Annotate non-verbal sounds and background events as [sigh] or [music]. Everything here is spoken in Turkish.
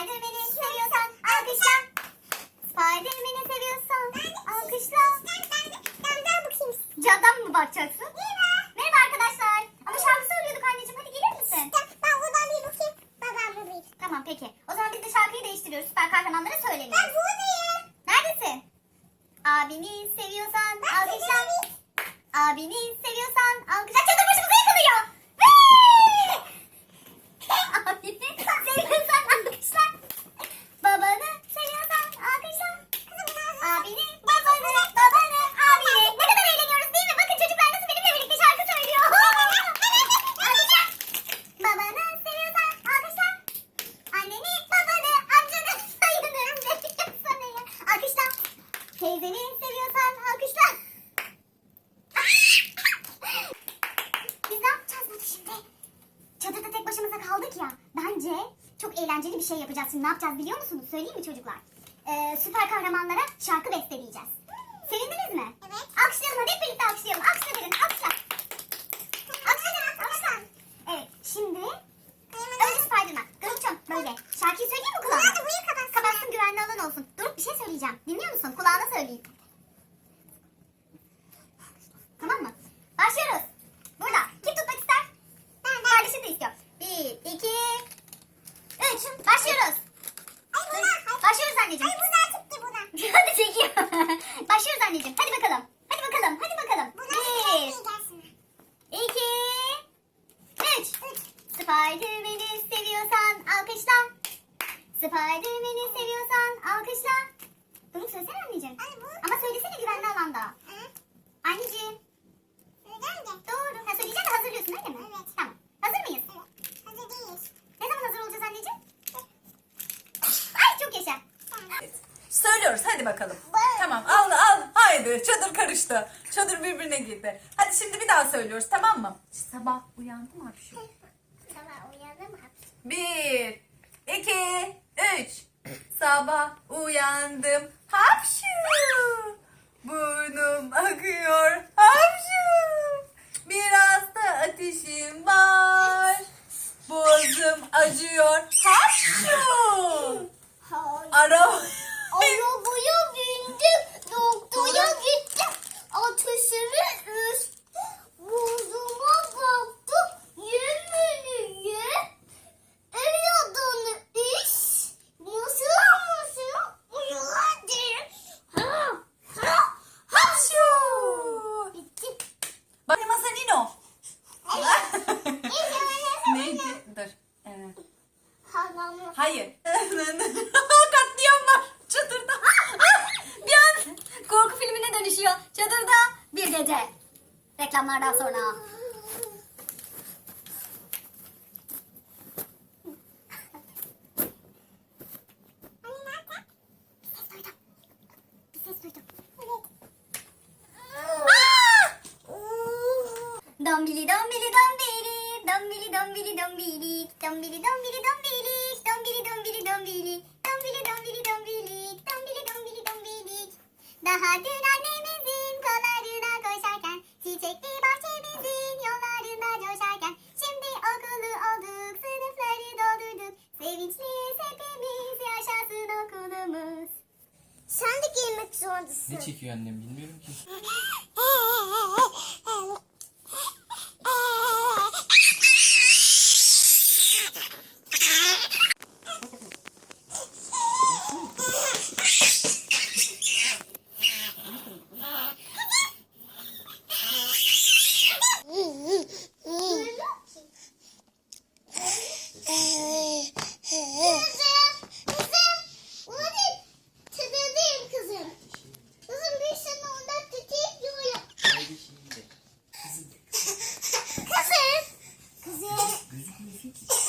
Spiderman'i seviyorsan alkışla. Spiderman'i seviyorsan alkışla. Camdan mı bakacaksın? Merhaba arkadaşlar. Ama şarkı söylüyorduk anneciğim. Hadi gelir misin? Tamam peki. O zaman biz de şarkıyı değiştiriyoruz. Süper kahramanlara söyleniyoruz. Neredesin? Abini seviyorsan alkışla. Abini seviyorsan alkışla. Çadır başımıza yıkılıyor. Abini seviyorsan alkışla. Babanı seviyorsan alkışla. Abini, babanı, babanı, abini. Ne kadar eğleniyoruz değil mi? Bakın çocuklar nasıl benimle birlikte şarkı söylüyor. alkışla. Babanı seviyorsan alkışla. Anneni, babanı, amcanı, dayını, nefret sanıyı. Alkışla. Teyzeni seviyorsan alkışla. [laughs] Biz ne yapacağız bunu şimdi? Çadırda tek başımıza kaldık ya. Bence çok eğlenceli bir şey yapacağız. Şimdi ne yapacağız biliyor musunuz? Söyleyeyim mi çocuklar? Ee, süper kahramanlara şarkı besteleyeceğiz. Sevindiniz mi? Evet. Alkışlayalım hadi hep birlikte alkışlayalım. Alkışla verin alkışla. Alkışla alkışla. Evet şimdi önce Spiderman. Gırılçım böyle. Şarkıyı söyleyeyim mi kulağına? Hadi buyur kapatsın. Kapatsın güvenli alan olsun. Dur bir şey söyleyeceğim. Dinliyor musun? Kulağına söyleyeyim. Tamam mı? Başlıyoruz. Burada. Kim tutmak ister? Ben. Kardeşim de istiyor. Bir, iki, üç. Başlıyoruz. Başlıyoruz anneciğim. Hadi çekiyor. Başlıyoruz anneciğim. Hadi bakalım. Hadi bakalım. Hadi bakalım. Bir, iki, üç. Spiderman'i seviyorsan alkışla. Spiderman'i seviyorsan alkışla. Bunu söylesene anneciğim. Ama söylesene güvenli alanda. Anneciğim. Doğru. Ha, söyleyeceğim de hazırlıyorsun öyle mi? Evet. Tamam. Hazır mıyız? Ne zaman hazır olacağız anneciğim? Ay çok yaşa. Söylüyoruz hadi bakalım. Tamam al al haydi çadır karıştı. Çadır birbirine girdi. Hadi şimdi bir daha söylüyoruz tamam mı? Sabah uyandı mı şu? Bir, iki, üç. Sabah uyandım. Hapşu. Burnum akıyor. Hapşu. Biraz da ateşim var. Boğazım acıyor. Hapşu. Halamı. hayır. [laughs] Katliam var çadırda. [laughs] Bir an korku filmine dönüşüyor. Çadırda bir gece. Reklamlardan sonra. Dombili dombili, dombili dombili dombili, dombili dombili dombili, dombili dombili dombili, dombili dombili dombili, dombili dombili dombili. Daha dün annemizin kollarına koşarken, çiçekli bahçemizin yollarında coşarken, şimdi okulu olduk, sınıfları doldurduk, sevinçliyiz hepimiz, yaşasın okulumuz. Sen de giymek zorundasın. Ne çekiyor annem bilmiyorum ki. [laughs] Gözükmüyorsun ki.